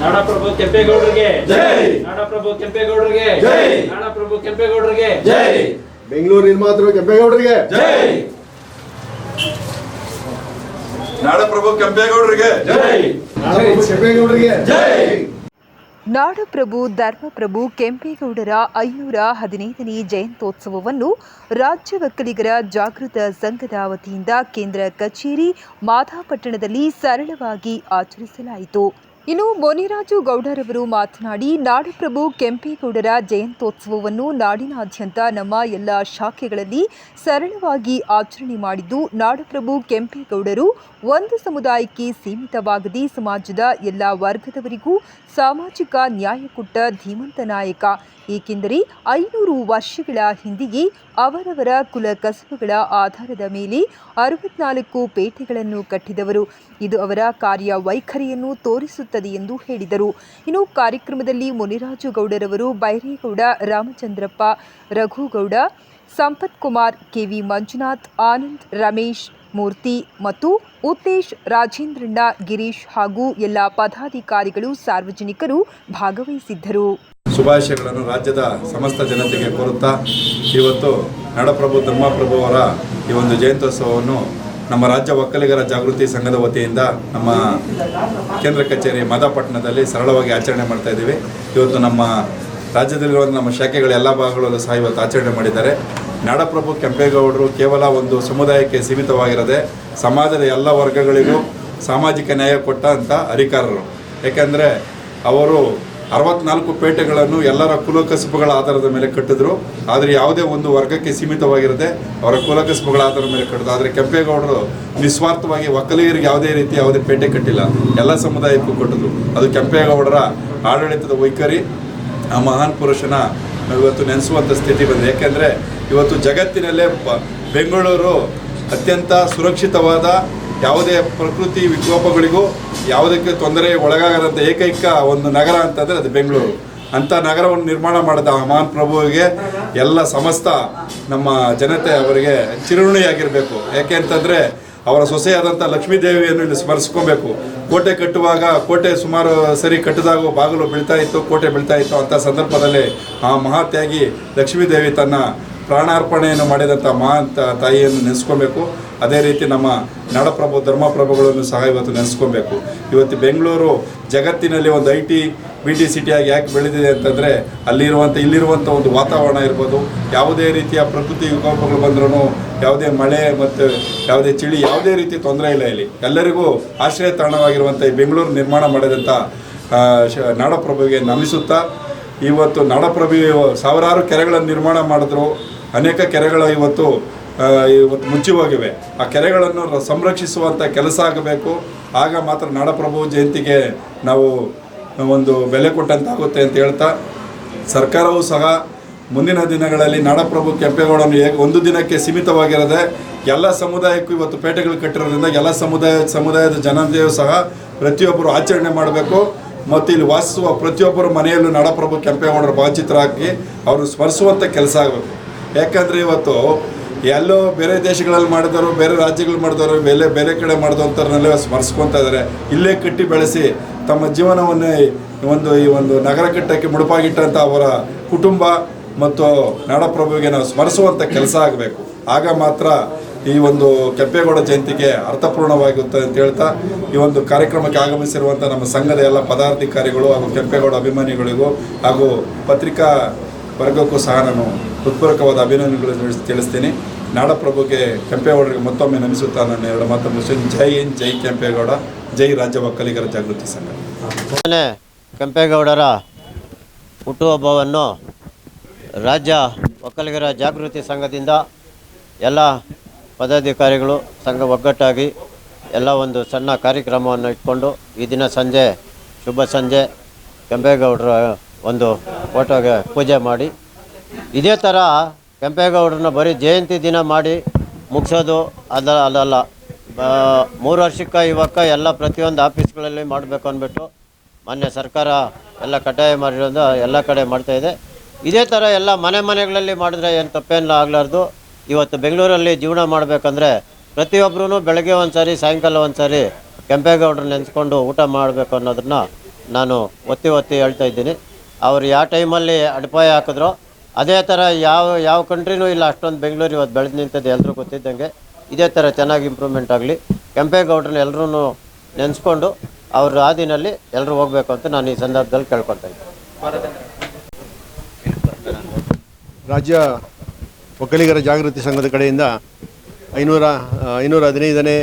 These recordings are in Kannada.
ನಾಡಪ್ರಭು ಕೆಂಪೇಗೌಡರಿಗೆ. ಜೈ! ನಾಡಪ್ರಭು ಕೆಂಪೇಗೌಡರಿಗೆ. ಜೈ! ನಾಡಪ್ರಭು ಕೆಂಪೇಗೌಡರಿಗೆ. ಜೈ! ಬೆಂಗಳೂರು ನಿರ್ಮಾತೃ ಕೆಂಪೇಗೌಡರಿಗೆ. ಜೈ! ನಾಡಪ್ರಭು ಕೆಂಪೇಗೌಡರಿಗೆ. ಜೈ! ನಾಡಪ್ರಭು ಕೆಂಪೇಗೌಡರಿಗೆ. ಜೈ! ನಾಡಪ್ರಭು ಧರ್ಮಪ್ರಭು ಕೆಂಪೇಗೌಡರ ಐನೂರ ಹದಿನೈದನೇ ಜಯಂತ್ಯೋತ್ಸವವನ್ನು ರಾಜ್ಯ ಒಕ್ಕಲಿಗರ ಜಾಗೃತ ಸಂಘದ ವತಿಯಿಂದ ಕೇಂದ್ರ ಕಚೇರಿ ಮಾಧಾಪಟ್ಟಣದಲ್ಲಿ ಸರಳವಾಗಿ ಆಚರಿಸಲಾಯಿತು. ಇನ್ನು ಮೊನಿರಾಜು ಗೌಡರವರು ಮಾತನಾಡಿ, ನಾಡಪ್ರಭು ಕೆಂಪೇಗೌಡರ ಜಯಂತ್ಯೋತ್ಸವವನ್ನು ನಾಡಿನಾದ್ಯಂತ ನಮ್ಮ ಎಲ್ಲ ಶಾಖೆಗಳಲ್ಲಿ ಸರಳವಾಗಿ ಆಚರಣೆ ಮಾಡಿದ್ದು, ನಾಡಪ್ರಭು ಕೆಂಪೇಗೌಡರು ಒಂದು ಸಮುದಾಯಕ್ಕೆ ಸೀಮಿತವಾಗದೆ ಸಮಾಜದ ಎಲ್ಲ ವರ್ಗದವರಿಗೂ ಸಾಮಾಜಿಕ ನ್ಯಾಯ ಕೊಟ್ಟ ಧೀಮಂತ ನಾಯಕ ಏಕೆಂದರೆ ಐನೂರು ವರ್ಷಗಳ ಹಿಂದೆಯೇ ಅವರವರ ಕುಲ ಕಸುಬುಗಳ ಆಧಾರದ ಮೇಲೆ ಅರವತ್ನಾಲ್ಕು ಪೇಟೆಗಳನ್ನು ಕಟ್ಟಿದವರು. ಇದು ಅವರ ಕಾರ್ಯ ವೈಖರಿಯನ್ನು ತೋರಿಸುತ್ತದೆ ಎಂದು ಹೇಳಿದರು. ಇನ್ನು ಕಾರ್ಯಕ್ರಮದಲ್ಲಿ ಮುನಿರಾಜು ಗೌಡರವರು ಬೈರೇಗೌಡ, ರಾಮಚಂದ್ರಪ್ಪ, ರಘುಗೌಡ, ಸಂಪತ್ ಕುಮಾರ್, ಕೆವಿ ಮಂಜುನಾಥ್, ಆನಂದ್, ರಮೇಶ್ ಮೂರ್ತಿ ಮತ್ತು ಉತ್ತೇಶ್, ರಾಜೇಂದ್ರಣ್ಣ, ಗಿರೀಶ್ ಹಾಗೂ ಎಲ್ಲ ಪದಾಧಿಕಾರಿಗಳು ಸಾರ್ವಜನಿಕರು ಭಾಗವಹಿಸಿದ್ದರು. ಶುಭಾಶಯಗಳನ್ನು ರಾಜ್ಯದ ಸಮಸ್ತ ಜನತೆಗೆ ಕೋರುತ್ತಾ ಇವತ್ತು ನಾಡಪ್ರಭು ಧರ್ಮಪ್ರಭು ಅವರ ಈ ಒಂದು ಜಯಂತ್ಯೋತ್ಸವವನ್ನು ನಮ್ಮ ರಾಜ್ಯ ಒಕ್ಕಲಿಗರ ಜಾಗೃತಿ ಸಂಘದ ವತಿಯಿಂದ ನಮ್ಮ ಕೇಂದ್ರ ಕಚೇರಿ ಮಾದಾಪಟ್ಟಣದಲ್ಲಿ ಸರಳವಾಗಿ ಆಚರಣೆ ಮಾಡ್ತಾ ಇದ್ದೀವಿ. ಇವತ್ತು ನಮ್ಮ ರಾಜ್ಯದಲ್ಲಿರುವಂಥ ನಮ್ಮ ಶಾಖೆಗಳ ಎಲ್ಲ ಭಾಗಗಳಲ್ಲೂ ಸಹ ಇವತ್ತು ಆಚರಣೆ ಮಾಡಿದ್ದಾರೆ. ನಾಡಪ್ರಭು ಕೆಂಪೇಗೌಡರು ಕೇವಲ ಒಂದು ಸಮುದಾಯಕ್ಕೆ ಸೀಮಿತವಾಗಿರದೆ ಸಮಾಜದ ಎಲ್ಲ ವರ್ಗಗಳಿಗೂ ಸಾಮಾಜಿಕ ನ್ಯಾಯ ಕೊಟ್ಟ ಅಂತ ಅಧಿಕಾರರು. ಯಾಕೆಂದರೆ ಅವರು ಅರವತ್ನಾಲ್ಕು ಪೇಟೆಗಳನ್ನು ಎಲ್ಲರ ಕುಲಕಸುಬುಗಳ ಆಧಾರದ ಮೇಲೆ ಕಟ್ಟಿದ್ರು. ಆದರೆ ಯಾವುದೇ ಒಂದು ವರ್ಗಕ್ಕೆ ಸೀಮಿತವಾಗಿರದೆ ಅವರ ಕುಲಕಸುಬುಗಳ ಆಧಾರದ ಮೇಲೆ ಕಟ್ಟಿದ್ರು. ಆದರೆ ಕೆಂಪೇಗೌಡರು ನಿಸ್ವಾರ್ಥವಾಗಿ ಒಕ್ಕಲಿಗರಿಗೆ ಯಾವುದೇ ರೀತಿ ಯಾವುದೇ ಪೇಟೆ ಕಟ್ಟಿಲ್ಲ. ಎಲ್ಲ ಸಮುದಾಯಕ್ಕೂ ಕೊಟ್ಟಿದ್ರು. ಅದು ಕೆಂಪೇಗೌಡರ ಆಡಳಿತದ ವೈಖರಿ, ಆ ಮಹಾನ್ ಪುರುಷನ ಇವತ್ತು ನೆನೆಸುವಂಥ ಸ್ಥಿತಿ ಬಂದಿದೆ. ಯಾಕೆಂದರೆ ಇವತ್ತು ಜಗತ್ತಿನಲ್ಲೇ ಬೆಂಗಳೂರು ಅತ್ಯಂತ ಸುರಕ್ಷಿತವಾದ ಯಾವುದೇ ಪ್ರಕೃತಿ ವಿಕೋಪಗಳಿಗೂ ಯಾವುದಕ್ಕೆ ತೊಂದರೆ ಒಳಗಾಗದಂಥ ಏಕೈಕ ಒಂದು ನಗರ ಅಂತಂದರೆ ಅದು ಬೆಂಗಳೂರು. ಅಂಥ ನಗರವನ್ನು ನಿರ್ಮಾಣ ಮಾಡಿದ ಆ ಮಹಾನ್ ಪ್ರಭುವಿಗೆ ಎಲ್ಲ ಸಮಸ್ತ ನಮ್ಮ ಜನತೆ ಅವರಿಗೆ ಚಿರುಣಿಯಾಗಿರಬೇಕು ಯಾಕೆ ಅಂತಂದರೆ ಅವರ ಸೊಸೆಯಾದಂಥ ಲಕ್ಷ್ಮೀದೇವಿಯನ್ನು ಇಲ್ಲಿ ಸ್ಮರಿಸ್ಕೊಬೇಕು. ಕೋಟೆ ಕಟ್ಟುವಾಗ ಕೋಟೆ ಸುಮಾರು ಸರಿ ಕಟ್ಟಿದಾಗ ಬಾಗಿಲು ಬೀಳ್ತಾ ಇತ್ತು, ಕೋಟೆ ಬೀಳ್ತಾ ಇತ್ತು ಅಂಥ ಸಂದರ್ಭದಲ್ಲಿ ಆ ಮಹಾತ್ಯಾಗಿ ಲಕ್ಷ್ಮೀದೇವಿ ತನ್ನ ಪ್ರಾಣಾರ್ಪಣೆಯನ್ನು ಮಾಡಿದಂಥ ಮಾ ತಾಯಿಯನ್ನು ನೆನೆಸ್ಕೊಬೇಕು. ಅದೇ ರೀತಿ ನಮ್ಮ ನಾಡಪ್ರಭು ಧರ್ಮಪ್ರಭುಗಳನ್ನು ಸಹ ಇವತ್ತು ನೆನೆಸ್ಕೊಬೇಕು. ಇವತ್ತು ಬೆಂಗಳೂರು ಜಗತ್ತಿನಲ್ಲಿ ಒಂದು ಐ ಟಿ, ಬಿ ಟಿ ಸಿಟಿಯಾಗಿ ಯಾಕೆ ಬೆಳೆದಿದೆ ಅಂತಂದರೆ ಅಲ್ಲಿರುವಂಥ, ಇಲ್ಲಿರುವಂಥ ಒಂದು ವಾತಾವರಣ ಇರ್ಬೋದು. ಯಾವುದೇ ರೀತಿಯ ಪ್ರಕೃತಿ ವಿಕೋಪಗಳು ಬಂದ್ರೂ ಯಾವುದೇ ಮಳೆ ಮತ್ತು ಯಾವುದೇ ಚಳಿ, ಯಾವುದೇ ರೀತಿ ತೊಂದರೆ ಇಲ್ಲ ಇಲ್ಲಿ. ಎಲ್ಲರಿಗೂ ಆಶ್ರಯ ತಾಣವಾಗಿರುವಂಥ ಈ ಬೆಂಗಳೂರು ನಿರ್ಮಾಣ ಮಾಡಿದಂಥ ನಾಡಪ್ರಭುವಿಗೆ ನಮಿಸುತ್ತಾ, ಇವತ್ತು ನಾಡಪ್ರಭು ಸಾವಿರಾರು ಕೆರೆಗಳನ್ನು ನಿರ್ಮಾಣ ಮಾಡಿದ್ರು. ಅನೇಕ ಕೆರೆಗಳು ಇವತ್ತು ಇವತ್ತು ಮುಚ್ಚಿ ಹೋಗಿವೆ ಆ ಕೆರೆಗಳನ್ನು ಸಂರಕ್ಷಿಸುವಂಥ ಕೆಲಸ ಆಗಬೇಕು. ಆಗ ಮಾತ್ರ ನಾಡಪ್ರಭು ಜಯಂತಿಗೆ ನಾವು ಒಂದು ಬೆಲೆ ಕೊಟ್ಟಂತಾಗುತ್ತೆ ಅಂತ ಹೇಳ್ತಾ, ಸರ್ಕಾರವೂ ಸಹ ಮುಂದಿನ ದಿನಗಳಲ್ಲಿ ನಾಡಪ್ರಭು ಕೆಂಪೇಗೌಡನು ಹೇಗೆ ಒಂದು ದಿನಕ್ಕೆ ಸೀಮಿತವಾಗಿರದೆ ಎಲ್ಲ ಸಮುದಾಯಕ್ಕೂ ಇವತ್ತು ಪೇಟೆಗಳು ಕಟ್ಟಿರೋದ್ರಿಂದ ಎಲ್ಲ ಸಮುದಾಯ, ಸಮುದಾಯದ ಜನತೆಯೂ ಸಹ ಪ್ರತಿಯೊಬ್ಬರು ಆಚರಣೆ ಮಾಡಬೇಕು. ಮತ್ತು ಇಲ್ಲಿ ವಾಸಿಸುವ ಪ್ರತಿಯೊಬ್ಬರ ಮನೆಯಲ್ಲೂ ನಾಡಪ್ರಭು ಕೆಂಪೇಗೌಡರ ಭಾವಚಿತ್ರ ಹಾಕಿ ಅವರು ಸ್ಮರಿಸುವಂಥ ಕೆಲಸ ಆಗಬೇಕು. ಯಾಕಂದರೆ ಇವತ್ತು ಎಲ್ಲೋ ಬೇರೆ ದೇಶಗಳಲ್ಲಿ ಮಾಡಿದವರು, ಬೇರೆ ರಾಜ್ಯಗಳು ಮಾಡಿದವರು, ಬೇರೆ ಬೇರೆ ಕಡೆ ಮಾಡಿದಂಥವ್ರನ್ನೆಲ್ಲ ಸ್ಮರಿಸ್ಕೊತಾ ಇದ್ದಾರೆ ಇಲ್ಲೇ ಕಟ್ಟಿ ಬೆಳೆಸಿ ತಮ್ಮ ಜೀವನವನ್ನೇ ಒಂದು ಈ ಒಂದು ನಗರ ಕಟ್ಟಕ್ಕೆ ಮುಡುಪಾಗಿಟ್ಟಂಥ ಅವರ ಕುಟುಂಬ ಮತ್ತು ನಾಡಪ್ರಭುವಿಗೆ ನಾವು ಸ್ಮರಿಸುವಂಥ ಕೆಲಸ ಆಗಬೇಕು. ಆಗ ಮಾತ್ರ ಈ ಒಂದು ಕೆಂಪೇಗೌಡ ಜಯಂತಿಗೆ ಅರ್ಥಪೂರ್ಣವಾಗುತ್ತೆ ಅಂತ ಹೇಳ್ತಾ, ಈ ಒಂದು ಕಾರ್ಯಕ್ರಮಕ್ಕೆ ಆಗಮಿಸಿರುವಂಥ ನಮ್ಮ ಸಂಘದ ಎಲ್ಲ ಪದಾಧಿಕಾರಿಗಳು ಹಾಗೂ ಕೆಂಪೇಗೌಡ ಅಭಿಮಾನಿಗಳಿಗೂ ಹಾಗೂ ಪತ್ರಿಕಾ ವರ್ಗಕ್ಕೂ ಸಹ ನಾನು ಹೃತ್ಪೂರ್ವಕವಾದ ಅಭಿನಂದನೆಗಳನ್ನು ತಿಳಿಸ್- ತಿಳಿಸ್ತೀನಿ. ನಾಡಪ್ರಭುಗೆ ಕೆಂಪೇಗೌಡರಿಗೆ ಮತ್ತೊಮ್ಮೆ ನಮಿಸುತ್ತಾ ನಾನು ಎರಡು ಮಾತು ಮುಗಿಸ್ತೀನಿ ಜೈ ಹಿಂದ್, ಜೈ ಕೆಂಪೇಗೌಡ, ಜೈ ರಾಜ್ಯ ಒಕ್ಕಲಿಗರ ಜಾಗೃತಿ ಸಂಘ. ಕೆಂಪೇಗೌಡರ ಹುಟ್ಟುಹಬ್ಬವನ್ನು ರಾಜ್ಯ ಒಕ್ಕಲಿಗರ ಜಾಗೃತಿ ಸಂಘದಿಂದ ಎಲ್ಲ ಪದಾಧಿಕಾರಿಗಳು, ಸಂಘ ಒಗ್ಗಟ್ಟಾಗಿ ಎಲ್ಲ ಒಂದು ಸಣ್ಣ ಕಾರ್ಯಕ್ರಮವನ್ನು ಇಟ್ಕೊಂಡು ಈ ದಿನ ಸಂಜೆ, ಶುಭ ಸಂಜೆ, ಕೆಂಪೇಗೌಡರ ಒಂದು ಫೋಟೋಗೆ ಪೂಜೆ ಮಾಡಿ. ಇದೇ ಥರ ಕೆಂಪೇಗೌಡರನ್ನ ಬರೀ ಜಯಂತಿ ದಿನ ಮಾಡಿ ಮುಗಿಸೋದು ಅದ ಅದಲ್ಲ. ಮೂರು ವರ್ಷಕ್ಕೆ ಇವಾಗ ಎಲ್ಲ ಪ್ರತಿಯೊಂದು ಆಫೀಸ್ಗಳಲ್ಲಿ ಮಾಡಬೇಕು ಅಂದ್ಬಿಟ್ಟು ಮಾನ್ಯ ಸರ್ಕಾರ ಎಲ್ಲ ಕಡ್ಡಾಯ ಮಾಡಿರೋದು ಎಲ್ಲ ಕಡೆ ಮಾಡ್ತಾಯಿದೆ ಇದೇ. ಥರ ಎಲ್ಲ ಮನೆ ಮನೆಗಳಲ್ಲಿ ಮಾಡಿದ್ರೆ ಏನು ತಪ್ಪೇನಿಲ್ಲ ಆಗಲಾರ್ದು. ಇವತ್ತು ಬೆಂಗಳೂರಲ್ಲಿ ಜೀವನ ಮಾಡಬೇಕಂದ್ರೆ ಪ್ರತಿಯೊಬ್ಬರೂ ಬೆಳಗ್ಗೆ ಒಂದು ಸಾರಿ ಸಾಯಂಕಾಲ ಒಂದು ಸಾರಿ ಕೆಂಪೇಗೌಡರು ನೆನೆಸ್ಕೊಂಡು ಊಟ ಮಾಡಬೇಕು ಅನ್ನೋದನ್ನ ನಾನು ಒತ್ತಿ ಒತ್ತಿ ಹೇಳ್ತಾ ಇದ್ದೀನಿ. ಅವ್ರು ಯಾವ ಟೈಮಲ್ಲಿ ಅಡಿಪಾಯ ಹಾಕಿದ್ರೋ ಅದೇ ಥರ ಯಾವ ಯಾವ ಕಂಟ್ರಿನೂ ಇಲ್ಲ, ಅಷ್ಟೊಂದು ಬೆಂಗಳೂರು ಇವತ್ತು ಬೆಳೆದು ನಿಂತದ್ದು ಎಲ್ಲರೂ ಗೊತ್ತಿದ್ದಂಗೆ. ಇದೇ ಥರ ಚೆನ್ನಾಗಿ ಇಂಪ್ರೂವ್ಮೆಂಟ್ ಆಗಲಿ. ಕೆಂಪೇಗೌಡ್ರನ್ನ ಎಲ್ಲರೂ ನೆನೆಸ್ಕೊಂಡು ಅವ್ರ ಹಾದಿನಲ್ಲಿ ಎಲ್ಲರೂ ಹೋಗಬೇಕು ಅಂತ ನಾನು ಈ ಸಂದರ್ಭದಲ್ಲಿ ಕೇಳ್ಕೊಳ್ತಾ ಇದ್ದೀನಿ. ರಾಜ್ಯ ಒಕ್ಕಲಿಗರ ಜಾಗೃತಿ ಸಂಘದ ಕಡೆಯಿಂದ ಐನೂರ ಐನೂರ ಹದಿನೈದನೇ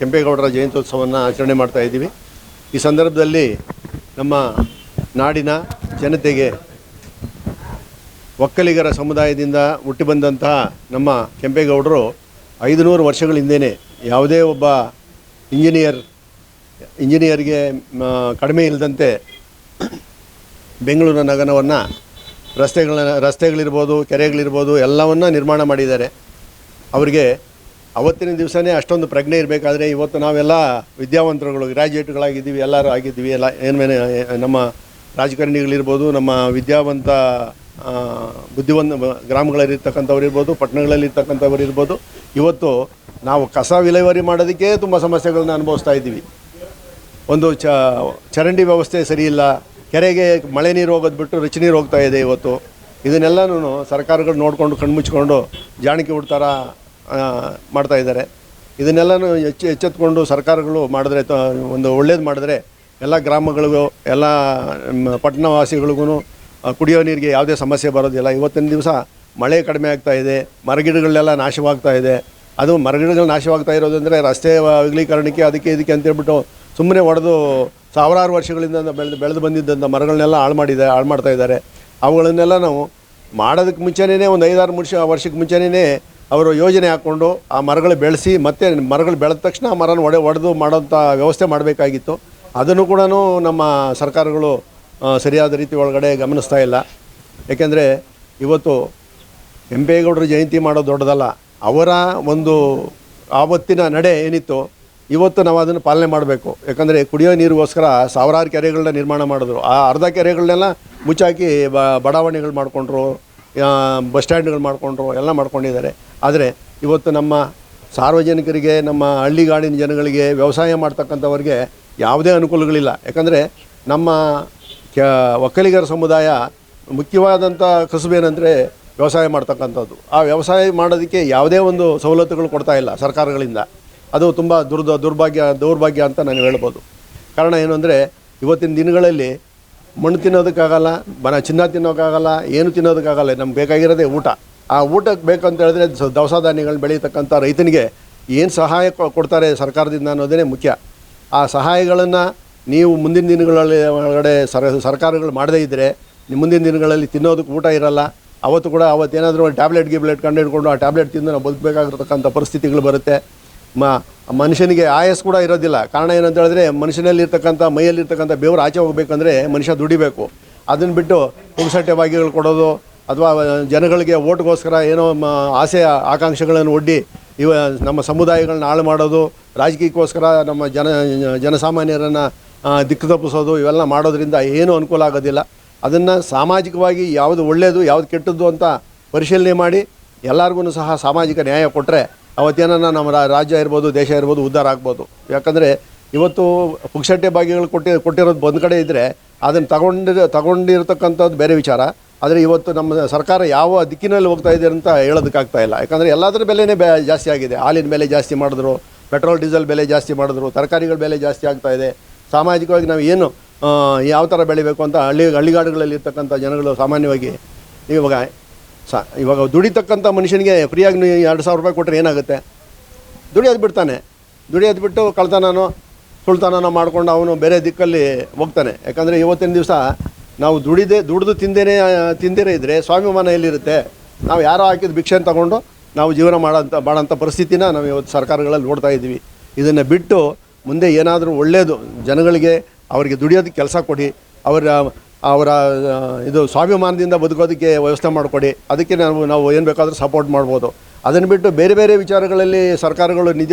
ಕೆಂಪೇಗೌಡರ ಜಯಂತ್ಯೋತ್ಸವವನ್ನು ಆಚರಣೆ ಮಾಡ್ತಾ ಇದ್ದೀವಿ. ಈ ಸಂದರ್ಭದಲ್ಲಿ ನಮ್ಮ ನಾಡಿನ ಜನತೆಗೆ ಒಕ್ಕಲಿಗರ ಸಮುದಾಯದಿಂದ ಹುಟ್ಟಿ ಬಂದಂತಹ ನಮ್ಮ ಕೆಂಪೇಗೌಡರು ಐದು ನೂರು ವರ್ಷಗಳ ಹಿಂದೆಯೇ ಯಾವುದೇ ಒಬ್ಬ ಇಂಜಿನಿಯರ್, ಇಂಜಿನಿಯರ್ಗೆ ಕಡಿಮೆ ಇಲ್ಲದಂತೆ ಬೆಂಗಳೂರಿನ ನಗರವನ್ನು ರಸ್ತೆಗಳ, ರಸ್ತೆಗಳಿರ್ಬೋದು, ಕೆರೆಗಳಿರ್ಬೋದು, ಎಲ್ಲವನ್ನ ನಿರ್ಮಾಣ ಮಾಡಿದ್ದಾರೆ. ಅವರಿಗೆ ಅವತ್ತಿನ ದಿವಸನೇ ಅಷ್ಟೊಂದು ಪ್ರಜ್ಞೆ ಇರಬೇಕಾದ್ರೆ ಇವತ್ತು ನಾವೆಲ್ಲ ವಿದ್ಯಾವಂತರುಗಳು ಗ್ರ್ಯಾಜುಯೇಟ್ಗಳಾಗಿದ್ದೀವಿ ಎಲ್ಲರೂ ಆಗಿದ್ದೀವಿ, ಎಲ್ಲ, ಏನು ನಮ್ಮ ರಾಜಕಾರಣಿಗಳಿರ್ಬೋದು, ನಮ್ಮ ವಿದ್ಯಾವಂತ ಬುದ್ಧಿವಂತ ಗ್ರಾಮಗಳಲ್ಲಿರ್ತಕ್ಕಂಥವ್ರಿರ್ಬೋದು, ಪಟ್ಟಣಗಳಲ್ಲಿರ್ತಕ್ಕಂಥವ್ರಿರ್ಬೋದು, ಇವತ್ತು ನಾವು ಕಸ ವಿಲೇವಾರಿ ಮಾಡೋದಕ್ಕೆ ತುಂಬ ಸಮಸ್ಯೆಗಳನ್ನ ಅನುಭವಿಸ್ತಾ ಇದ್ದೀವಿ. ಒಂದು ಚ, ಚರಂಡಿ ವ್ಯವಸ್ಥೆ ಸರಿಯಿಲ್ಲ, ಕೆರೆಗೆ ಮಳೆ ನೀರು ಹೋಗೋದು ಬಿಟ್ಟು ರುಚಿ ನೀರು ಹೋಗ್ತಾ ಇದೆ ಇವತ್ತು. ಇದನ್ನೆಲ್ಲನೂ ಸರ್ಕಾರಗಳು ನೋಡಿಕೊಂಡು ಕಣ್ಮುಚ್ಕೊಂಡು ಜಾಣಿಕೆ ಹುಡ್ತಾರ ಮಾಡ್ತಾಯಿದ್ದಾರೆ ಇದನ್ನೆಲ್ಲನೂ ಎಚ್ಚ, ಎಚ್ಚೆತ್ಕೊಂಡು ಸರ್ಕಾರಗಳು ಮಾಡಿದ್ರೆ ಒಂದು ಒಳ್ಳೇದು ಮಾಡಿದ್ರೆ ಎಲ್ಲ ಗ್ರಾಮಗಳಿಗೂ, ಎಲ್ಲ ಪಟ್ಟಣವಾಸಿಗಳಿಗೂ ಕುಡಿಯೋ ನೀರಿಗೆ ಯಾವುದೇ ಸಮಸ್ಯೆ ಬರೋದಿಲ್ಲ. ಇವತ್ತಿನ ದಿವಸ ಮಳೆ ಕಡಿಮೆ ಆಗ್ತಾ ಇದೆ, ಮರಗಿಡಗಳೆಲ್ಲ ನಾಶವಾಗ್ತಾ ಇದೆ. ಅದು ಮರಗಿಡಗಳು ನಾಶವಾಗ್ತಾ ಇರೋದಂದರೆ ರಸ್ತೆ ಅಗಲೀಕರಣಕ್ಕೆ ಅದಕ್ಕೆ ಇದಕ್ಕೆ ಅಂತೇಳ್ಬಿಟ್ಟು ಸುಮ್ಮನೆ ಒಡೆದು ಸಾವಿರಾರು ವರ್ಷಗಳಿಂದ ಬೆಳೆದು ಬೆಳೆದು ಬಂದಿದ್ದಂಥ ಮರಗಳನ್ನೆಲ್ಲ ಹಾಳು ಮಾಡಿದೆ, ಹಾಳು ಮಾಡ್ತಾ ಇದ್ದಾರೆ. ಅವುಗಳನ್ನೆಲ್ಲ ನಾವು ಮಾಡೋದಕ್ಕೆ ಮುಂಚೆನೇ ಒಂದು ಐದಾರು ವರ್ಷ, ವರ್ಷಕ್ಕೆ ಮುಂಚೆನೇ ಅವರು ಯೋಜನೆ ಹಾಕ್ಕೊಂಡು ಆ ಮರಗಳು ಬೆಳೆಸಿ ಮತ್ತೆ ಮರಗಳು ಬೆಳೆದ ತಕ್ಷಣ ಆ ಮರನ ಒಡೆ, ಒಡೆದು ಮಾಡೋಂಥ ವ್ಯವಸ್ಥೆ ಮಾಡಬೇಕಾಗಿತ್ತು. ಅದನ್ನು ಕೂಡ ನಮ್ಮ ಸರ್ಕಾರಗಳು ಸರಿಯಾದ ರೀತಿ ಒಳಗಡೆ ಗಮನಿಸ್ತಾ ಇಲ್ಲ. ಏಕೆಂದರೆ ಇವತ್ತು ಕೆಂಪೇಗೌಡರ ಜಯಂತಿ ಮಾಡೋದು ದೊಡ್ಡದಲ್ಲ, ಅವರ ಒಂದು ಆವತ್ತಿನ ನಡೆ ಏನಿತ್ತು, ಇವತ್ತು ನಾವು ಅದನ್ನು ಪಾಲನೆ ಮಾಡಬೇಕು. ಯಾಕಂದರೆ ಕುಡಿಯೋ ನೀರಿಗೋಸ್ಕರ ಸಾವಿರಾರು ಕೆರೆಗಳನ್ನ ನಿರ್ಮಾಣ ಮಾಡಿದ್ರು. ಆ ಅರ್ಧ ಕೆರೆಗಳನ್ನೆಲ್ಲ ಮುಚ್ಚಾಕಿ ಬಡಾವಣೆಗಳು ಮಾಡಿಕೊಂಡ್ರು ಬಸ್ ಸ್ಟ್ಯಾಂಡ್ಗಳು ಮಾಡಿಕೊಂಡ್ರು, ಎಲ್ಲ ಮಾಡ್ಕೊಂಡಿದ್ದಾರೆ. ಆದರೆ ಇವತ್ತು ನಮ್ಮ ಸಾರ್ವಜನಿಕರಿಗೆ, ನಮ್ಮ ಹಳ್ಳಿಗಾಡಿನ ಜನಗಳಿಗೆ, ವ್ಯವಸಾಯ ಮಾಡ್ತಕ್ಕಂಥವ್ರಿಗೆ ಯಾವುದೇ ಅನುಕೂಲಗಳಿಲ್ಲ. ಯಾಕಂದರೆ ನಮ್ಮ ಕೆ, ಒಕ್ಕಲಿಗರ ಸಮುದಾಯ ಮುಖ್ಯವಾದಂಥ ಕಸುಬೇನೆಂದರೆ ವ್ಯವಸಾಯ ಮಾಡ್ತಕ್ಕಂಥದ್ದು. ಆ ವ್ಯವಸಾಯ ಮಾಡೋದಕ್ಕೆ ಯಾವುದೇ ಒಂದು ಸವಲತ್ತುಗಳು ಕೊಡ್ತಾ ಇಲ್ಲ ಸರ್ಕಾರಗಳಿಂದ. ಅದು ತುಂಬ ದುರ್ದ, ದುರ್ಭಾಗ್ಯ, ದೌರ್ಭಾಗ್ಯ ಅಂತ ನಾನು ಹೇಳ್ಬೋದು. ಕಾರಣ ಏನು ಅಂದರೆ ಇವತ್ತಿನ ದಿನಗಳಲ್ಲಿ ಮಣ್ಣು ತಿನ್ನೋದಕ್ಕಾಗಲ್ಲ, ಬನ, ಚಿನ್ನ ತಿನ್ನೋಕ್ಕಾಗಲ್ಲ, ಏನು ತಿನ್ನೋದಕ್ಕಾಗಲ್ಲ, ನಮ್ಗೆ ಬೇಕಾಗಿರೋದೇ ಊಟ. ಆ ಊಟಕ್ಕೆ ಬೇಕಂತ ಹೇಳಿದ್ರೆ ದವಸ ಧಾನ್ಯಗಳನ್ನ ಬೆಳೀತಕ್ಕಂಥ ರೈತನಿಗೆ ಏನು ಸಹಾಯ ಕೊಡ್ತಾರೆ ಸರ್ಕಾರದಿಂದ ಅನ್ನೋದೇ ಮುಖ್ಯ. ಆ ಸಹಾಯಗಳನ್ನು ನೀವು ಮುಂದಿನ ದಿನಗಳಲ್ಲಿ ಒಳಗಡೆ ಸರ, ಸರ್ಕಾರಗಳು ಮಾಡದೇ ಇದ್ದರೆ ನಿಮ್ಮ ಮುಂದಿನ ದಿನಗಳಲ್ಲಿ ತಿನ್ನೋದಕ್ಕೆ ಊಟ ಇರಲ್ಲ. ಅವತ್ತು ಕೂಡ ಅವತ್ತೇನಾದರೂ ಟ್ಯಾಬ್ಲೆಟ್, ಗಿಬ್ಲೆಟ್ ಕಂಡು ಹಿಡ್ಕೊಂಡು ಆ ಟ್ಯಾಬ್ಲೆಟ್ ತಿಂದು ನಾವು ಬದುಕಬೇಕಾಗಿರ್ತಕ್ಕಂಥ ಪರಿಸ್ಥಿತಿಗಳು ಬರುತ್ತೆ. ಮ, ಮನುಷ್ಯನಿಗೆ ಆಯಸ್ ಕೂಡ ಇರೋದಿಲ್ಲ. ಕಾರಣ ಏನಂತ ಹೇಳಿದ್ರೆ ಮನುಷ್ಯನಲ್ಲಿರ್ತಕ್ಕಂಥ, ಮೈಯಲ್ಲಿರ್ತಕ್ಕಂಥ ಬೆವರು ಆಚೆ ಹೋಗಬೇಕಂದ್ರೆ ಮನುಷ್ಯ ದುಡಿಬೇಕು. ಅದನ್ನು ಬಿಟ್ಟು ಪುಂಸಟ್ಟೆ ಭಾಗ್ಯಗಳು ಕೊಡೋದು ಅಥವಾ ಜನಗಳಿಗೆ ಓಟ್ಗೋಸ್ಕರ ಏನೋ ಆಸೆ ಆಕಾಂಕ್ಷೆಗಳನ್ನು ಒಡ್ಡಿ ಇವ ನಮ್ಮ ಸಮುದಾಯಗಳನ್ನ ಹಾಳು ಮಾಡೋದು ರಾಜಕೀಯಕ್ಕೋಸ್ಕರ ನಮ್ಮ ಜನ, ಜನಸಾಮಾನ್ಯರನ್ನು ದಿಕ್ಕು ತಪ್ಪಿಸೋದು ಇವೆಲ್ಲ ಮಾಡೋದ್ರಿಂದ ಏನೂ ಅನುಕೂಲ ಆಗೋದಿಲ್ಲ. ಅದನ್ನು ಸಾಮಾಜಿಕವಾಗಿ ಯಾವುದು ಒಳ್ಳೆಯದು ಯಾವುದು ಕೆಟ್ಟದ್ದು ಅಂತ ಪರಿಶೀಲನೆ ಮಾಡಿ ಎಲ್ಲರಿಗೂ ಸಹ ಸಾಮಾಜಿಕ ನ್ಯಾಯ ಕೊಟ್ಟರೆ ಅವತ್ತೇನ ನಮ್ಮ ರಾಜ್ಯ ಇರ್ಬೋದು, ದೇಶ ಇರ್ಬೋದು, ಉದ್ಧಾರ ಆಗ್ಬೋದು. ಯಾಕಂದರೆ ಇವತ್ತು ಪುಕ್ಷಟ್ಟೆ ಭಾಗ್ಯಗಳು ಕೊಟ್ಟಿ, ಕೊಟ್ಟಿರೋದು ಒಂದು ಕಡೆ ಇದ್ದರೆ ಅದನ್ನು ತಗೊಂಡಿರ ತಗೊಂಡಿರ್ತಕ್ಕಂಥದ್ದು ಬೇರೆ ವಿಚಾರ. ಆದರೆ ಇವತ್ತು ನಮ್ಮ ಸರ್ಕಾರ ಯಾವ ದಿಕ್ಕಿನಲ್ಲಿ ಹೋಗ್ತಾ ಇದೆ ಅಂತ ಹೇಳೋದಕ್ಕಾಗ್ತಾ ಇಲ್ಲ. ಯಾಕಂದರೆ ಎಲ್ಲದರ ಬೆಲೆನೇ ಬೆ ಜಾಸ್ತಿ ಆಗಿದೆ. ಹಾಲಿನ ಬೆಲೆ ಜಾಸ್ತಿ ಮಾಡಿದ್ರು. ಪೆಟ್ರೋಲ್, ಡೀಸೆಲ್ ಬೆಲೆ ಜಾಸ್ತಿ ಮಾಡಿದ್ರು, ತರಕಾರಿಗಳ ಬೆಲೆ ಜಾಸ್ತಿ ಆಗ್ತಾ ಇದೆ. ಸಾಮಾಜಿಕವಾಗಿ ನಾವು ಏನು ಯಾವ ಥರ ಬೆಳಿಬೇಕು ಅಂತ ಹಳ್ಳಿ ಹಳ್ಳಿಗಾಡುಗಳಲ್ಲಿ ಇರ್ತಕ್ಕಂಥ ಜನಗಳು ಸಾಮಾನ್ಯವಾಗಿ ಇವಾಗ ಸ, ಇವಾಗ ದುಡಿತಕ್ಕಂಥ ಮನುಷ್ಯನಿಗೆ ಫ್ರೀಯಾಗಿ ನೀವು ಎರಡು ಸಾವಿರ ರೂಪಾಯಿ ಕೊಟ್ಟರೆ ಏನಾಗುತ್ತೆ? ದುಡಿಯೋದು ಬಿಡ್ತಾನೆ. ದುಡಿಯೋದು ಬಿಟ್ಟು ಕಳ್ತಾನು ಸುಲ್ತಾನನ ಮಾಡ್ಕೊಂಡು ಅವನು ಬೇರೆ ದಿಕ್ಕಲ್ಲಿ ಹೋಗ್ತಾನೆ. ಯಾಕಂದರೆ ಇವತ್ತಿನ ದಿವಸ ನಾವು ದುಡಿದೇ, ದುಡಿದು ತಿಂದೇನೆ ತಿಂದೇನೆ ಇದ್ದರೆ ಸ್ವಾಭಿಮಾನ ಎಲ್ಲಿರುತ್ತೆ? ನಾವು ಯಾರೋ ಹಾಕಿದ ಭಿಕ್ಷೆನ ತಗೊಂಡು ನಾವು ಜೀವನ ಮಾಡೋಂಥ ಮಾಡೋಂಥ ಪರಿಸ್ಥಿತಿನ ನಾವು ಇವತ್ತು ಸರ್ಕಾರಗಳಲ್ಲಿ ನೋಡ್ತಾ ಇದ್ದೀವಿ. ಇದನ್ನು ಬಿಟ್ಟು ಮುಂದೆ ಏನಾದರೂ ಒಳ್ಳೆಯದು ಜನಗಳಿಗೆ ಅವರಿಗೆ ದುಡಿಯೋದಕ್ಕೆ ಕೆಲಸ ಕೊಡಿ, ಅವರ ಅವರ ಇದು ಸ್ವಾಭಿಮಾನದಿಂದ ಬದುಕೋದಕ್ಕೆ ವ್ಯವಸ್ಥೆ ಮಾಡಿಕೊಡಿ, ಅದಕ್ಕೆ ನಾವು ನಾವು ಏನು ಬೇಕಾದರೂ ಸಪೋರ್ಟ್ ಮಾಡ್ಬೋದು. ಅದನ್ನು ಬಿಟ್ಟು ಬೇರೆ ಬೇರೆ ವಿಚಾರಗಳಲ್ಲಿ ಸರ್ಕಾರಗಳು ನಿಜ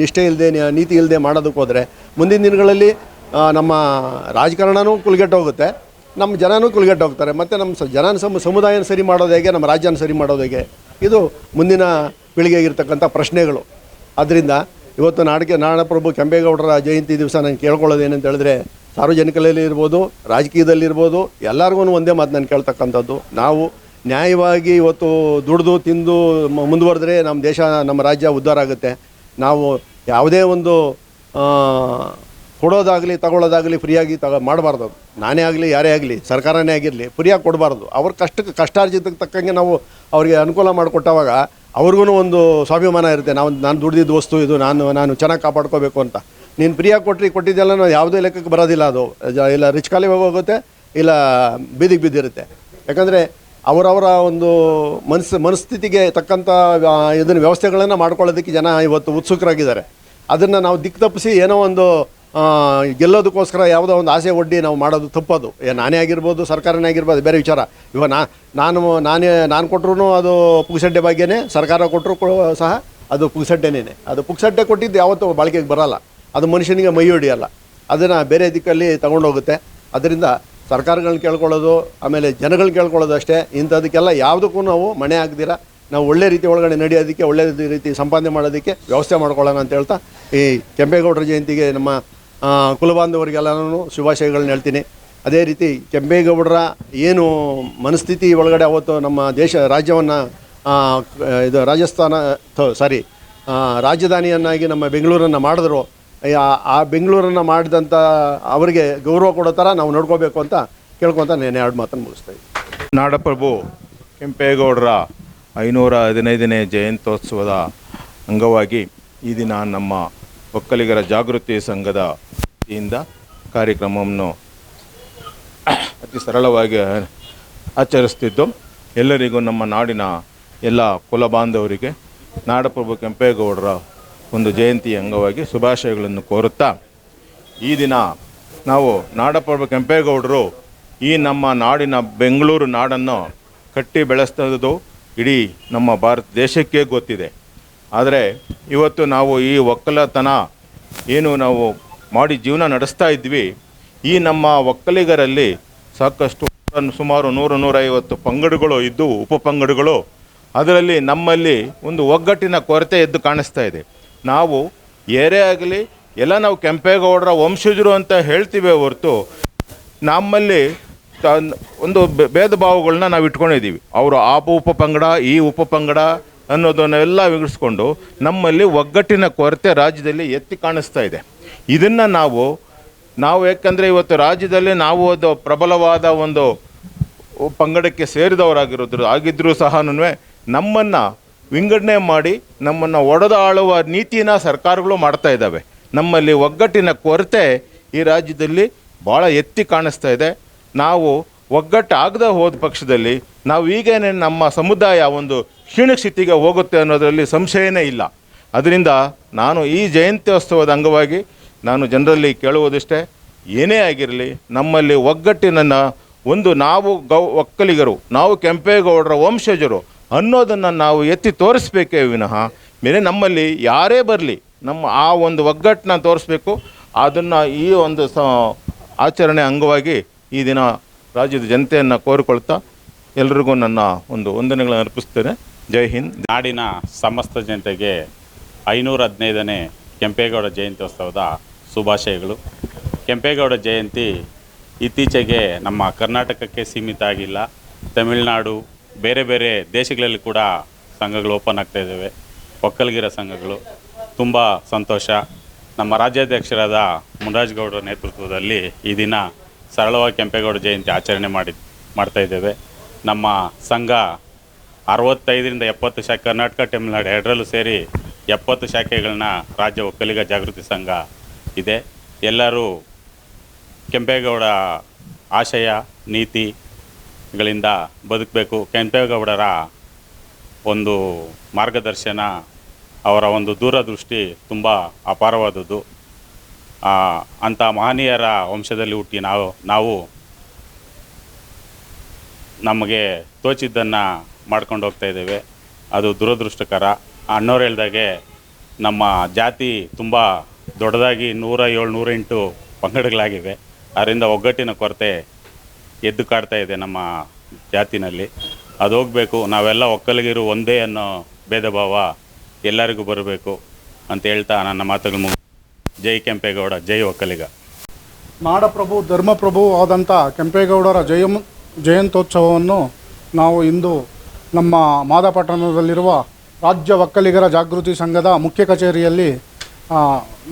ನಿಷ್ಠೆ ಇಲ್ಲದೆ ನೀತಿ ಇಲ್ಲದೆ ಮಾಡೋದಕ್ಕೆ ಹೋದರೆ ಮುಂದಿನ ದಿನಗಳಲ್ಲಿ ನಮ್ಮ ರಾಜಕಾರಣನೂ ಕುಲ್ಗೆಟ್ಟು ಹೋಗುತ್ತೆ, ನಮ್ಮ ಜನನೂ ಕುಲ್ಗೆಟ್ಟೋಗ್ತಾರೆ ಮತ್ತು ನಮ್ಮ ಜನ ಸಮ, ಸಮುದಾಯನ ಸರಿ ಮಾಡೋದು ಹೇಗೆ, ನಮ್ಮ ರಾಜ್ಯನ ಸರಿ ಮಾಡೋದು ಹೇಗೆ? ಇದು ಮುಂದಿನ ಪೀಳಿಗೆಗಿರ್ತಕ್ಕಂಥ ಪ್ರಶ್ನೆಗಳು. ಆದ್ದರಿಂದ ಇವತ್ತು ನಾಡಿಗೆ ನಾಡಪ್ರಭು ಕೆಂಪೇಗೌಡರ ಜಯಂತಿ ದಿವಸ ನಾನು ಕೇಳ್ಕೊಳ್ಳೋದು ಏನಂತ ಹೇಳಿದ್ರೆ, ಸಾರ್ವಜನಿಕರಲ್ಲಿ ಇರ್ಬೋದು ರಾಜಕೀಯದಲ್ಲಿರ್ಬೋದು ಎಲ್ಲರಿಗೂ ಒಂದೇ ಮಾತು ನಾನು ಕೇಳ್ತಕ್ಕಂಥದ್ದು. ನಾವು ನ್ಯಾಯವಾಗಿ ಇವತ್ತು ದುಡಿದು ತಿಂದು ಮುಂದುವರೆದ್ರೆ ನಮ್ಮ ದೇಶ, ನಮ್ಮ ರಾಜ್ಯ ಉದ್ಧಾರ ಆಗುತ್ತೆ. ನಾವು ಯಾವುದೇ ಒಂದು ಕೊಡೋದಾಗಲಿ, ತಗೊಳ್ಳೋದಾಗಲಿ ಫ್ರೀಯಾಗಿ ತಗೋ ಮಾಡಬಾರ್ದು ಅದು. ನಾನೇ ಆಗಲಿ, ಯಾರೇ ಆಗಲಿ, ಸರ್ಕಾರನೇ ಆಗಿರಲಿ, ಫ್ರೀಯಾಗಿ ಕೊಡಬಾರ್ದು. ಅವ್ರ ಕಷ್ಟಕ್ಕೆ ಕಷ್ಟಾರ್ಜಿತಕ್ಕೆ ತಕ್ಕಂಗೆ ನಾವು ಅವರಿಗೆ ಅನುಕೂಲ ಮಾಡಿಕೊಟ್ಟವಾಗ ಅವ್ರಿಗೂ ಒಂದು ಸ್ವಾಭಿಮಾನ ಇರುತ್ತೆ. ನಾವು, ನಾನು ದುಡ್ದಿದ್ದು ವಸ್ತು ಇದು, ನಾನು ನಾನು ಚೆನ್ನಾಗಿ ಕಾಪಾಡ್ಕೋಬೇಕು ಅಂತ. ನೀನು ಫ್ರೀಯಾಗಿ ಕೊಟ್ಟರೆ ಕೊಟ್ಟಿದ್ದೆಲ್ಲ ನಾವು ಯಾವುದೇ ಲೆಕ್ಕಕ್ಕೆ ಬರೋದಿಲ್ಲ ಅದು. ಇಲ್ಲ ರಿಚ್ ಖಾಲಿ ಹೋಗುತ್ತೆ ಇಲ್ಲ ಬೀದಿಗೆ ಬಿದ್ದಿರುತ್ತೆ. ಯಾಕಂದರೆ ಅವರವರ ಒಂದು ಮನಸ್ಸು ಮನಸ್ಥಿತಿಗೆ ತಕ್ಕಂಥ ಇದನ್ನು ವ್ಯವಸ್ಥೆಗಳನ್ನು ಮಾಡ್ಕೊಳ್ಳೋದಕ್ಕೆ ಜನ ಇವತ್ತು ಉತ್ಸುಕರಾಗಿದ್ದಾರೆ. ಅದನ್ನು ನಾವು ದಿಕ್ಕು ತಪ್ಪಿಸಿ ಏನೋ ಒಂದು ಗೆಲ್ಲೋದಕ್ಕೋಸ್ಕರ ಯಾವುದೋ ಒಂದು ಆಸೆ ಒಡ್ಡಿ ನಾವು ಮಾಡೋದು ತಪ್ಪೋದು. ಏ, ನಾನೇ ಆಗಿರ್ಬೋದು, ಸರ್ಕಾರನೇ ಆಗಿರ್ಬೋದು, ಬೇರೆ ವಿಚಾರ. ಇವಾಗ ನಾ, ನಾನು, ನಾನೇ, ನಾನು ಕೊಟ್ಟರು ಅದು ಪುಗ್ಸಡ್ಡೆ ಭಾಗ್ಯನೇ, ಸರ್ಕಾರ ಕೊಟ್ಟರು ಸಹ ಅದು ಪುಗ್ಸಡ್ಡೆನೇ ಅದು ಪುಗ್ಸಡ್ಡೆ ಕೊಟ್ಟಿದ್ದು ಯಾವತ್ತೂ ಬಾಳಿಕೆಗೆ ಬರೋಲ್ಲ. ಅದು ಮನುಷ್ಯನಿಗೆ ಮೈ ಹೊಡಿಯಲ್ಲ. ಅದನ್ನು ಬೇರೆ ದಿಕ್ಕಲ್ಲಿ ತಗೊಂಡೋಗುತ್ತೆ. ಅದರಿಂದ ಸರ್ಕಾರಗಳನ್ನ ಕೇಳ್ಕೊಳ್ಳೋದು, ಆಮೇಲೆ ಜನಗಳನ್ನ ಕೇಳ್ಕೊಳ್ಳೋದು ಅಷ್ಟೇ. ಇಂಥದಕ್ಕೆಲ್ಲ ಯಾವುದಕ್ಕೂ ನಾವು ಮಣೆ ಹಾಕ್ದಿರ, ನಾವು ಒಳ್ಳೆ ರೀತಿ ಒಳಗಡೆ ನಡೆಯೋದಕ್ಕೆ, ಒಳ್ಳೆ ರೀತಿ ಸಂಪಾದನೆ ಮಾಡೋದಕ್ಕೆ ವ್ಯವಸ್ಥೆ ಮಾಡ್ಕೊಳ್ಳೋಣ ಅಂತ ಹೇಳ್ತಾ ಈ ಕೆಂಪೇಗೌಡರ ಜಯಂತಿಗೆ ನಮ್ಮ ಕುಲಬಾಂಧವರಿಗೆಲ್ಲನೂ ಶುಭಾಶಯಗಳನ್ನ ಹೇಳ್ತೀನಿ. ಅದೇ ರೀತಿ ಕೆಂಪೇಗೌಡರ ಏನು ಮನಸ್ಥಿತಿ ಒಳಗಡೆ ಅವತ್ತು ನಮ್ಮ ದೇಶ ರಾಜ್ಯವನ್ನು ಇದು ರಾಜಸ್ಥಾನ ಸಾರಿ ರಾಜಧಾನಿಯನ್ನಾಗಿ ನಮ್ಮ ಬೆಂಗಳೂರನ್ನು ಮಾಡಿದ್ರು. ಆ- ಬೆಂಗಳೂರನ್ನು ಮಾಡಿದಂಥ ಅವರಿಗೆ ಗೌರವ ಕೊಡೋ ಥರ ನಾವು ನೋಡ್ಕೋಬೇಕು ಅಂತ ಕೇಳ್ಕೊತ ನಾನು ಎರಡು ಮಾತನ್ನು ಮುಗಿಸ್ತಾ ಇದ್ದೀನಿ ನಾಡಪ್ರಭು, ಕೆಂಪೇಗೌಡರ ಐನೂರ ಹದಿನೈದನೇ ಜಯಂತ್ಯೋತ್ಸವದ ಅಂಗವಾಗಿ ಈ ದಿನ ನಮ್ಮ ಒಕ್ಕಲಿಗರ ಜಾಗೃತಿ ಸಂಘದ ವತಿಯಿಂದ ಕಾರ್ಯಕ್ರಮವನ್ನು ಅತಿ ಸರಳವಾಗಿ ಆಚರಿಸ್ತಿದ್ದು. ಎಲ್ಲರಿಗೂ ನಮ್ಮ ನಾಡಿನ ಎಲ್ಲ ಕುಲ ಬಾಂಧವರಿಗೆ, ನಾಡಪ್ರಭು ಕೆಂಪೇಗೌಡರ ಒಂದು ಜಯಂತಿ ಅಂಗವಾಗಿ ಶುಭಾಶಯಗಳನ್ನು ಕೋರುತ್ತಾ, ಈ ದಿನ ನಾವು ನಾಡಪ್ರಭು ಕೆಂಪೇಗೌಡರು ಈ ನಮ್ಮ ನಾಡಿನ ಬೆಂಗಳೂರು ನಾಡನ್ನು ಕಟ್ಟಿ ಬೆಳೆಸ್ತದ್ದು ಇಡೀ ನಮ್ಮ ಭಾರತ ದೇಶಕ್ಕೆ ಗೊತ್ತಿದೆ. ಆದರೆ ಇವತ್ತು ನಾವು ಈ ಒಕ್ಕಲತನ ಏನು ನಾವು ಮಾಡಿ ಜೀವನ ನಡೆಸ್ತಾ ಇದ್ವಿ. ಈ ನಮ್ಮ ಒಕ್ಕಲಿಗರಲ್ಲಿ ಸಾಕಷ್ಟು ಸುಮಾರು ನೂರು ನೂರೈವತ್ತು ಪಂಗಡಗಳು ಇದ್ದು ಉಪಪಂಗಡಗಳು ಅದರಲ್ಲಿ ನಮ್ಮಲ್ಲಿ ಒಂದು ಒಗ್ಗಟ್ಟಿನ ಕೊರತೆ ಎದ್ದು ಕಾಣಿಸ್ತಾ ಇದೆ. ನಾವು ಏರೇ ಆಗಲಿ, ಎಲ್ಲ ನಾವು ಕೆಂಪೇಗೌಡರ ವಂಶಜರು ಅಂತ ಹೇಳ್ತೀವಿ ಹೊರತು ನಮ್ಮಲ್ಲಿ ಒಂದು ಭೇದ ಭಾವಗಳನ್ನ ನಾವು ಇಟ್ಕೊಂಡಿದ್ದೀವಿ ಅವರು ಆ ಉಪಪಂಗಡ ಈ ಉಪಪಂಗಡ ಅನ್ನೋದನ್ನೆಲ್ಲ ವಿವರಿಸ್ಕೊಂಡು ನಮ್ಮಲ್ಲಿ ಒಗ್ಗಟ್ಟಿನ ಕೊರತೆ ರಾಜ್ಯದಲ್ಲಿ ಎತ್ತಿ ಕಾಣಿಸ್ತಾ ಇದೆ. ಇದನ್ನು ನಾವು ನಾವು ಯಾಕಂದರೆ ಇವತ್ತು ರಾಜ್ಯದಲ್ಲಿ ನಾವು ಅದು ಪ್ರಬಲವಾದ ಒಂದು ಪಂಗಡಕ್ಕೆ ಸೇರಿದವರಾಗಿರೋದ್ರು ಆಗಿದ್ದರೂ ಸಹ ನಮ್ಮನ್ನು ವಿಂಗಡಣೆ ಮಾಡಿ ನಮ್ಮನ್ನು ಒಡೆದಾಳುವ ನೀತಿನ ಸರ್ಕಾರಗಳು ಮಾಡ್ತಾ ಇದ್ದಾವೆ. ನಮ್ಮಲ್ಲಿ ಒಗ್ಗಟ್ಟಿನ ಕೊರತೆ ಈ ರಾಜ್ಯದಲ್ಲಿ ಭಾಳ ಎತ್ತಿ ಕಾಣಿಸ್ತಾ ಇದೆ. ನಾವು ಒಗ್ಗಟ್ಟು ಆಗದೆ ಹೋದ ಪಕ್ಷದಲ್ಲಿ ನಾವು ಈಗೇನೆ ನಮ್ಮ ಸಮುದಾಯ ಒಂದು ಕ್ಷೀಣಸ್ಥಿತಿಗೆ ಹೋಗುತ್ತೆ ಅನ್ನೋದರಲ್ಲಿ ಸಂಶಯನೇ ಇಲ್ಲ. ಅದರಿಂದ ನಾನು ಈ ಜಯಂತ್ಯೋತ್ಸವದ ಅಂಗವಾಗಿ ನಾನು ಜನರಲ್ಲಿ ಕೇಳುವುದಿಷ್ಟೇ, ಏನೇ ಆಗಿರಲಿ ನಮ್ಮಲ್ಲಿ ಒಗ್ಗಟ್ಟಿನನ್ನು ಒಂದು ನಾವು ಗೌ, ಒಕ್ಕಲಿಗರು, ನಾವು ಕೆಂಪೇಗೌಡರ ವಂಶಜರು ಅನ್ನೋದನ್ನು ನಾವು ಎತ್ತಿ ತೋರಿಸ್ಬೇಕೇ ವಿನಃ, ಮೇಲೆ ನಮ್ಮಲ್ಲಿ ಯಾರೇ ಬರಲಿ ನಮ್ಮ ಆ ಒಂದು ಒಗ್ಗಟ್ಟನ್ನ ತೋರಿಸ್ಬೇಕು. ಅದನ್ನು ಈ ಒಂದು ಸ, ಆಚರಣೆ ಅಂಗವಾಗಿ ಈ ದಿನ ರಾಜ್ಯದ ಜನತೆಯನ್ನು ಕೋರಿಕೊಳ್ತಾ ಎಲ್ರಿಗೂ ನನ್ನ ಒಂದು ವಂದನೆಗಳನ್ನು ಅರ್ಪಿಸ್ತೇನೆ. ಜೈ ಹಿಂದ್. ನಾಡಿನ ಸಮಸ್ತ ಜನತೆಗೆ ಐನೂರ ಹದಿನೈದನೇ ಕೆಂಪೇಗೌಡ ಜಯಂತ್ಯೋತ್ಸವದ ಶುಭಾಶಯಗಳು. ಕೆಂಪೇಗೌಡ ಜಯಂತಿ ಇತ್ತೀಚೆಗೆ ನಮ್ಮ ಕರ್ನಾಟಕಕ್ಕೆ ಸೀಮಿತ ಆಗಿಲ್ಲ. ತಮಿಳುನಾಡು, ಬೇರೆ ಬೇರೆ ದೇಶಗಳಲ್ಲಿ ಕೂಡ ಸಂಘಗಳು ಓಪನ್ ಆಗ್ತಾ ಇದ್ದಾವೆ. ಒಕ್ಕಲ್ಗಿರ ಸಂಘಗಳು, ತುಂಬ ಸಂತೋಷ. ನಮ್ಮ ರಾಜ್ಯಾಧ್ಯಕ್ಷರಾದ ಮುನ್ರಾಜ್ ಗೌಡರ ನೇತೃತ್ವದಲ್ಲಿ ಈ ದಿನ ಸರಳವಾಗಿ ಕೆಂಪೇಗೌಡ ಜಯಂತಿ ಆಚರಣೆ ಮಾಡಿ ಮಾಡ್ತಾ ಇದ್ದೇವೆ. ನಮ್ಮ ಸಂಘ ಅರವತ್ತೈದರಿಂದ ಎಪ್ಪತ್ತು ಶಾಖೆ ಕರ್ನಾಟಕ, ತಮಿಳುನಾಡು ಎರಡರಲ್ಲೂ ಸೇರಿ ಎಪ್ಪತ್ತು ಶಾಖೆಗಳನ್ನ ರಾಜ್ಯ ಒಕ್ಕಲಿಗ ಜಾಗೃತಿ ಸಂಘ ಇದೆ. ಎಲ್ಲರೂ ಕೆಂಪೇಗೌಡ ಆಶಯ ನೀತಿಗಳಿಂದ ಬದುಕಬೇಕು. ಕೆಂಪೇಗೌಡರ ಒಂದು ಮಾರ್ಗದರ್ಶನ, ಅವರ ಒಂದು ದೂರದೃಷ್ಟಿ ತುಂಬ ಅಪಾರವಾದದ್ದು. ಅಂಥ ಮಹನೀಯರ ವಂಶದಲ್ಲಿ ಹುಟ್ಟಿ ನಾವು ನಾವು ನಮಗೆ ತೋಚಿದ್ದನ್ನು ಮಾಡ್ಕೊಂಡು ಹೋಗ್ತಾ ಇದ್ದೇವೆ. ಅದು ದುರದೃಷ್ಟಕರ. ಅಣ್ಣವ್ರು ಹೇಳ್ದಾಗೆ ನಮ್ಮ ಜಾತಿ ತುಂಬ ದೊಡ್ಡದಾಗಿ ನೂರ ಏಳು ನೂರೆಂಟು ಪಂಗಡಗಳಾಗಿವೆ. ಅದರಿಂದ ಒಗ್ಗಟ್ಟಿನ ಕೊರತೆ ಎದ್ದು ಕಾಡ್ತಾ ಇದೆ ನಮ್ಮ ಜಾತಿನಲ್ಲಿ. ಅದು ಹೋಗಬೇಕು. ನಾವೆಲ್ಲ ಒಕ್ಕಲಿಗಿರು ಒಂದೇ ಅನ್ನೋ ಭೇದ ಭಾವ ಎಲ್ಲರಿಗೂ ಬರಬೇಕು ಅಂತ ಹೇಳ್ತಾ ನನ್ನ ಮಾತುಗಳು ಜೈ ಕೆಂಪೇಗೌಡ, ಜೈ ಒಕ್ಕಲಿಗ. ನಾಡಪ್ರಭು, ಧರ್ಮಪ್ರಭು ಆದಂಥ ಕೆಂಪೇಗೌಡರ ಜಯಂ, ಜಯಂತ್ಯೋತ್ಸವವನ್ನು ನಾವು ಇಂದು ನಮ್ಮ ಮಾದಪಟ್ಟಣದಲ್ಲಿರುವ ರಾಜ್ಯ ಒಕ್ಕಲಿಗರ ಜಾಗೃತಿ ಸಂಘದ ಮುಖ್ಯ ಕಚೇರಿಯಲ್ಲಿ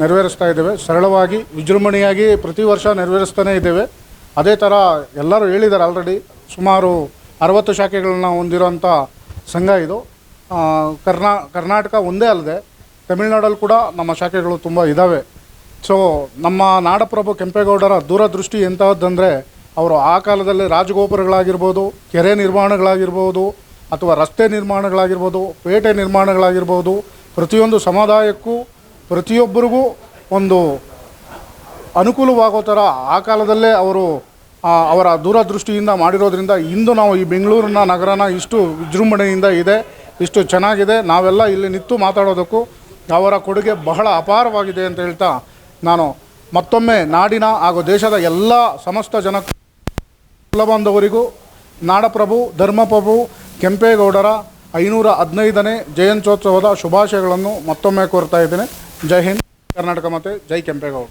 ನೆರವೇರಿಸ್ತಾ ಇದ್ದೇವೆ. ಸರಳವಾಗಿ, ವಿಜೃಂಭಣೆಯಾಗಿ ಪ್ರತಿ ವರ್ಷ ನೆರವೇರಿಸ್ತಾನೇ ಇದ್ದೇವೆ. ಅದೇ ಥರ ಎಲ್ಲರೂ ಹೇಳಿದ್ದಾರೆ ಆಲ್ರೆಡಿ ಸುಮಾರು ಅರವತ್ತು ಶಾಖೆಗಳನ್ನ ಹೊಂದಿರುವಂಥ ಸಂಘ ಇದು. ಕರ್ನಾ, ಕರ್ನಾಟಕ ಒಂದೇ ಅಲ್ಲದೆ, ತಮಿಳುನಾಡಲ್ಲಿ ಕೂಡ ನಮ್ಮ ಶಾಖೆಗಳು ತುಂಬ ಇದ್ದಾವೆ ಸೊ ನಮ್ಮ ನಾಡಪ್ರಭು ಕೆಂಪೇಗೌಡರ ದೂರದೃಷ್ಟಿ ಎಂತಹದ್ದಂದರೆ, ಅವರು ಆ ಕಾಲದಲ್ಲಿ ರಾಜಗೋಪುರಗಳಾಗಿರ್ಬೋದು, ಕೆರೆ ನಿರ್ಮಾಣಗಳಾಗಿರ್ಬೋದು ಅಥವಾ ರಸ್ತೆ ನಿರ್ಮಾಣಗಳಾಗಿರ್ಬೋದು, ಪೇಟೆ ನಿರ್ಮಾಣಗಳಾಗಿರ್ಬೋದು, ಪ್ರತಿಯೊಂದು ಸಮುದಾಯಕ್ಕೂ, ಪ್ರತಿಯೊಬ್ಬರಿಗೂ ಒಂದು ಅನುಕೂಲವಾಗೋ ಥರ ಆ ಕಾಲದಲ್ಲೇ ಅವರು ಅವರ ದೂರದೃಷ್ಟಿಯಿಂದ ಮಾಡಿರೋದ್ರಿಂದ ಇಂದು ನಾವು ಈ ಬೆಂಗಳೂರಿನ ನಗರನ ಇಷ್ಟು ವಿಜೃಂಭಣೆಯಿಂದ ಇದೆ, ಇಷ್ಟು ಚೆನ್ನಾಗಿದೆ. ನಾವೆಲ್ಲ ಇಲ್ಲಿ ನಿಂತು ಮಾತಾಡೋದಕ್ಕೂ ಅವರ ಕೊಡುಗೆ ಬಹಳ ಅಪಾರವಾಗಿದೆ ಅಂತ ಹೇಳ್ತಾ ನಾನು ಮತ್ತೊಮ್ಮೆ ನಾಡಿನ ಹಾಗೂ ದೇಶದ ಎಲ್ಲ ಸಮಸ್ತ ಜನ ಕುಲಬಾಂಧವರಿಗೂ ನಾಡಪ್ರಭು, ಧರ್ಮಪ್ರಭು, ಕೆಂಪೇಗೌಡರ ಐನೂರ ಹದಿನೈದನೇ ಜಯಂತ್ಯೋತ್ಸವದ ಶುಭಾಶಯಗಳನ್ನು ಮತ್ತೊಮ್ಮೆ ಕೋರ್ತಾ ಇದ್ದೇನೆ. ಜೈ ಹಿಂದ್, ಕರ್ನಾಟಕ ಮತ್ತೆ ಜೈ ಕೆಂಪೇಗೌಡ.